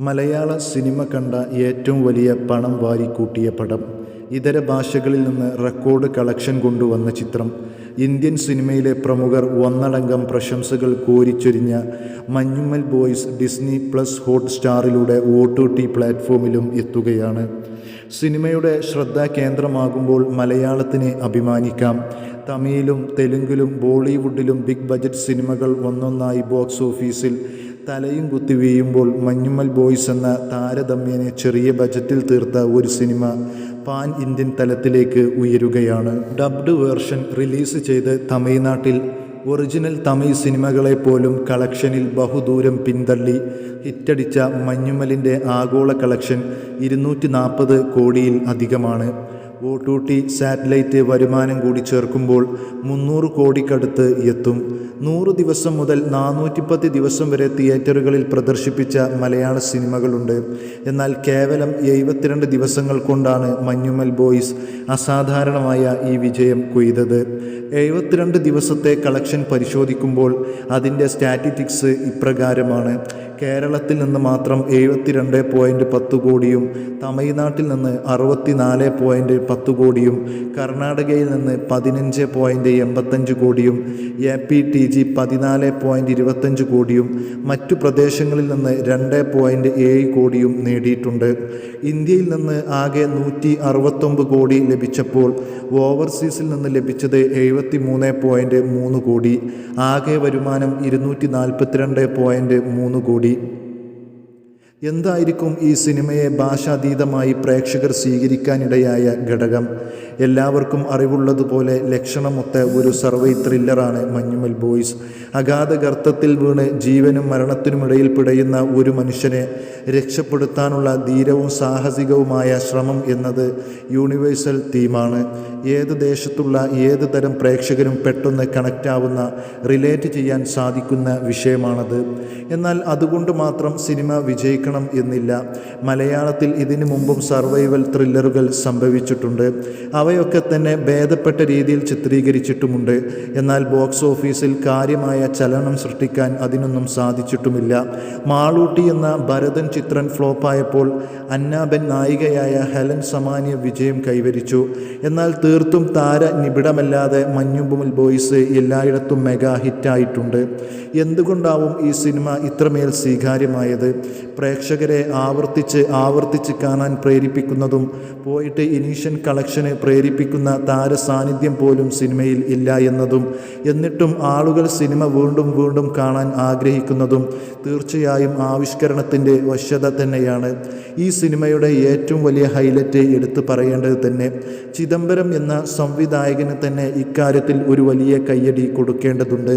മലയാള cinema കണ്ട ഏറ്റവും വലിയ പണം വാരിക്കൂട്ടിയ പടം. ഇതര ഭാഷകളിൽ നിന്ന് റെക്കോർഡ് കളക്ഷൻ കൊണ്ടുവന്ന ചിത്രം. ഇന്ത്യൻ സിനിമയിലെ പ്രമുഖർ ഒന്നടങ്കം പ്രശംസകൾ കോരിച്ചൊരിഞ്ഞ Manjummel boys Disney plus hot സ്റ്റാറിലൂടെ O T T പ്ലാറ്റ്ഫോമിലും എത്തുകയാണ്. സിനിമയുടെ ശ്രദ്ധാകേന്ദ്രമാകുമ്പോൾ മലയാളത്തിനെ അഭിമാനിക്കാം. തമിഴിലും തെലുങ്കിലും ബോളിവുഡിലും ബിഗ് ബജറ്റ് സിനിമകൾ ഒന്നൊന്നായി ബോക്സ് ഓഫീസിൽ തലയും കുത്തി വീഴുമ്പോൾ മഞ്ഞുമൽ ബോയ്സ് എന്ന താരതമ്യനെ ചെറിയ ബജറ്റിൽ തീർത്ത ഒരു സിനിമ പാൻ ഇന്ത്യൻ തലത്തിലേക്ക് ഉയരുകയാണ്. ഡബ്ഡ് വേർഷൻ റിലീസ് ചെയ്ത് തമിഴ്നാട്ടിൽ ഒറിജിനൽ തമിഴ് സിനിമകളെ പോലും കളക്ഷനിൽ ബഹുദൂരം പിന്തള്ളി. ഹിറ്റടിച്ച മഞ്ഞുമലിന്റെ ആഗോള കളക്ഷൻ ഇരുന്നൂറ്റി കോടിയിൽ അധികമാണ്. ഒ ടു ടി സാറ്റലൈറ്റ് വരുമാനം കൂടി ചേർക്കുമ്പോൾ മുന്നൂറ് കോടിക്കടുത്ത് എത്തും. നൂറ് ദിവസം മുതൽ നാനൂറ്റിപ്പത്ത് ദിവസം വരെ തിയേറ്ററുകളിൽ പ്രദർശിപ്പിച്ച മലയാള സിനിമകളുണ്ട്. എന്നാൽ കേവലം എഴുപത്തിരണ്ട് ദിവസങ്ങൾ കൊണ്ടാണ് മഞ്ഞുമൽ ബോയ്സ് അസാധാരണമായ ഈ വിജയം കൊയ്തത്. എഴുപത്തിരണ്ട് ദിവസത്തെ കളക്ഷൻ പരിശോധിക്കുമ്പോൾ അതിന്റെ സ്റ്റാറ്റിറ്റിക്സ് ഇപ്രകാരമാണ്. കേരളത്തിൽ നിന്ന് മാത്രം എഴുപത്തിരണ്ട് പോയിന്റ് പത്ത് കോടിയും തമിഴ്നാട്ടിൽ നിന്ന് അറുപത്തിനാല് പോയിന്റ് പത്ത് കോടിയും കർണാടകയിൽ നിന്ന് പതിനഞ്ച് പോയിന്റ് എൺപത്തഞ്ച് കോടിയും എ പി ടി ജി പതിനാല് പോയിന്റ് ഇരുപത്തഞ്ച് കോടിയും മറ്റു പ്രദേശങ്ങളിൽ നിന്ന് രണ്ട് പോയിന്റ് ഏഴ് കോടിയും നേടിയിട്ടുണ്ട്. ഇന്ത്യയിൽ നിന്ന് ആകെ നൂറ്റി അറുപത്തൊമ്പത് കോടി ലഭിച്ചപ്പോൾ ഓവർസീസിൽ നിന്ന് ലഭിച്ചത് എഴുപത്തി മൂന്ന് പോയിന്റ് മൂന്ന് കോടി. ആകെ വരുമാനം ഇരുന്നൂറ്റി നാൽപ്പത്തിരണ്ട് പോയിന്റ് മൂന്ന് കോടി. എന്തായിരിക്കും ഈ സിനിമയെ ഭാഷാതീതമായി പ്രേക്ഷകർ സ്വീകരിക്കാനിടയായ ഘടകം? എല്ലാവർക്കും അറിവുള്ളതുപോലെ ലക്ഷണമൊത്ത ഒരു സർവൈ ത്രില്ലറാണ് മഞ്ഞുമൽ ബോയ്സ്. അഗാധ ഗർത്തത്തിൽ വീണ് ജീവനും മരണത്തിനുമിടയിൽ പിടയുന്ന ഒരു മനുഷ്യനെ രക്ഷപ്പെടുത്താനുള്ള ധീരവും സാഹസികവുമായ ശ്രമം എന്നത് യൂണിവേഴ്സൽ തീമാണ്. ഏത് ദേശത്തുള്ള ഏത് തരം പ്രേക്ഷകരും പെട്ടെന്ന് കണക്റ്റ് ആവുന്ന റിലേറ്റ് ചെയ്യാൻ സാധിക്കുന്ന വിഷയമാണത്. എന്നാൽ അതുകൊണ്ട് മാത്രം സിനിമ വിജയിക്കണം എന്നില്ല. മലയാളത്തിൽ ഇതിനു മുമ്പും സർവൈവൽ ത്രില്ലറുകൾ സംഭവിച്ചിട്ടുണ്ട്. അവയൊക്കെ തന്നെ ഭേദപ്പെട്ട രീതിയിൽ ചിത്രീകരിച്ചിട്ടുമുണ്ട്. എന്നാൽ ബോക്സ് ഓഫീസിൽ കാര്യമായ ചലനം സൃഷ്ടിക്കാൻ അതിനൊന്നും സാധിച്ചിട്ടുമില്ല. മാളൂട്ടി എന്ന ഭരതൻ ചിത്രൻ ഫ്ലോപ്പായപ്പോൾ അന്നാബൻ നായികയായ ഹെലൻ സമാനിയ വിജയം കൈവരിച്ചു. എന്നാൽ തീർത്തും താര നിബിഡമല്ലാതെ മഞ്ഞുമ്പുമിൽ ബോയ്സ് എല്ലായിടത്തും മെഗാ ഹിറ്റായിട്ടുണ്ട്. എന്തുകൊണ്ടാവും ഈ സിനിമ ഇത്രമേൽ സ്വീകാര്യമായത്? പ്രേക്ഷകരെ ആവർത്തിച്ച് ആവർത്തിച്ച് കാണാൻ പ്രേരിപ്പിക്കുന്നതും പോയിട്ട് ഇനീഷ്യൻ കളക്ഷന് പ്രേരിപ്പിക്കുന്ന താരസാന്നിധ്യം പോലും സിനിമയിൽ ഇല്ല എന്നതും എന്നിട്ടും ആളുകൾ സിനിമ വീണ്ടും വീണ്ടും കാണാൻ ആഗ്രഹിക്കുന്നതും തീർച്ചയായും ആവിഷ്കരണത്തിന്റെ വശ്യത തന്നെയാണ്. ഈ സിനിമയുടെ ഏറ്റവും വലിയ ഹൈലൈറ്റ് എടുത്തു പറയേണ്ടത് തന്നെ ചിദംബരം എന്ന സംവിധായകന് തന്നെ ഇക്കാര്യത്തിൽ ഒരു വലിയ കയ്യടി കൊടുക്കേണ്ടതുണ്ട്.